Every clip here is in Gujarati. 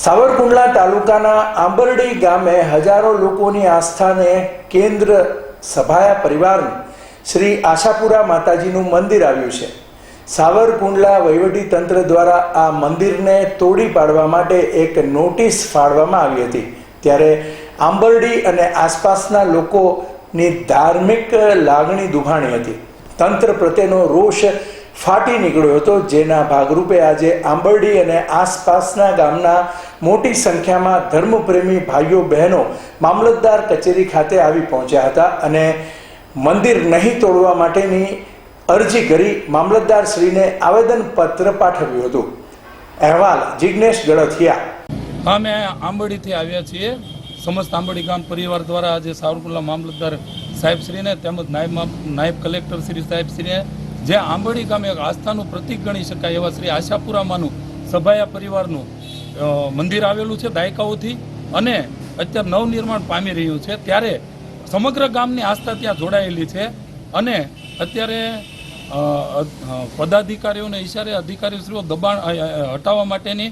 સાવરકુંડલા તાલુકાના આંબરડી ગામે હજારો લોકોની આસ્થાને કેન્દ્ર સભાયા પરિવારનું શ્રી આશાપુરા માતાજીનું મંદિર આવ્યું છે. સાવરકુંડલા વહીવટી તંત્ર દ્વારા આ મંદિરને તોડી પાડવા માટે એક નોટિસ ફાળવામાં આવી હતી. ત્યારે આંબરડી અને આસપાસના લોકોની ધાર્મિક લાગણી દુભાણી હતી. તંત્ર પ્રત્યેનો રોષ ફાટી નીકળ્યો હતો. જેના ભાગરૂપે આજે આંબરડી અને આસપાસના ગામના મોટી સંખ્યામાં ધર્મપ્રેમી ભાઈઓ બહેનો મામલતદાર કચેરી ખાતે આવી પહોંચ્યા હતા અને મંદિર નહીં તોડવા માટેની અરજી કરી મામલતદાર શ્રીને આવેદનપત્ર પાઠવ્યું હતું. અહેવાલ જિજ્ઞેશ ગળથિયા. અમે આંબડીથી આવ્યા છીએ. સમસ્ત આંબડી ગામ પરિવાર દ્વારા આજે સાવરકુંડલા મામલતદાર સાહેબશ્રીને તેમજ નાયબ નાયબ કલેક્ટર શ્રી સાહેબશ્રીને જે આંબળી ગામે એક આસ્થાનું પ્રતીક ગણી શકાય એવા શ્રી આશાપુરામાંનું સભાયા પરિવારનું મંદિર આવેલું છે દાયકાઓથી અને અત્યારે નવનિર્માણ પામી રહ્યું છે. ત્યારે સમગ્ર ગામની આસ્થા ત્યાં જોડાયેલી છે અને અત્યારે પદાધિકારીઓને ઈશારે અધિકારીશ્રીઓ દબાણ હટાવવા માટેની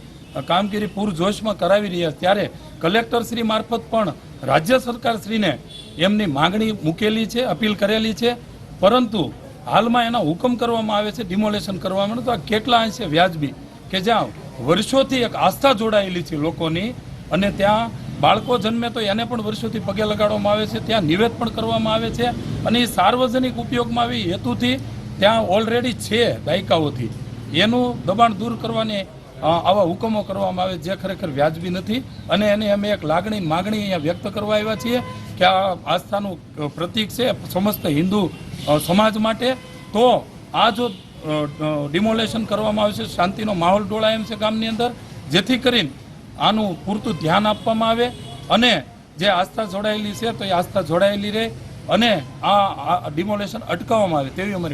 કામગીરી પૂરજોશમાં કરાવી રહ્યા ત્યારે ત્યારે કલેક્ટરશ્રી મારફત પણ રાજ્ય સરકારશ્રીને એમની માંગણી મૂકેલી છે, અપીલ કરેલી છે. પરંતુ હાલમાં એના હુકમ કરવામાં આવે છે ડિમોલેશન કરવામાં આવે તો આ કેટલા અંશે વ્યાજબી? કે જ્યાં વર્ષોથી એક આસ્થા જોડાયેલી છે લોકોની અને ત્યાં બાળકો જન્મે તો એને પણ વર્ષોથી પગે લગાડવામાં આવે છે, ત્યાં નિવેદ પણ કરવામાં આવે છે અને એ સાર્વજનિક ઉપયોગમાં આવી હેતુથી ત્યાં ઓલરેડી છે દાયકાઓથી. એનું દબાણ દૂર કરવાની આવા હુકમો કરવામાં આવે જે ખરેખર વ્યાજબી નથી અને એની અમે એક લાગણી, માગણી અહીંયા વ્યક્ત કરવા આવ્યા છીએ કે આ આસ્થાનું પ્રતીક છે, સમસ્ત હિન્દુ સમાજ માટે તો આ જો ડિમોલેશન કરવામાં આવશે શાંતિનો માહોલ ડોળાય એમ છે ગામની અંદર, જેથી કરીને આનું પૂરતું ધ્યાન આપવામાં આવે અને જે આસ્થા જોડાયેલી છે તો એ આસ્થા જોડાયેલી રહે અને આ ડિમોલેશન અટકાવવામાં આવે તેવી અમારી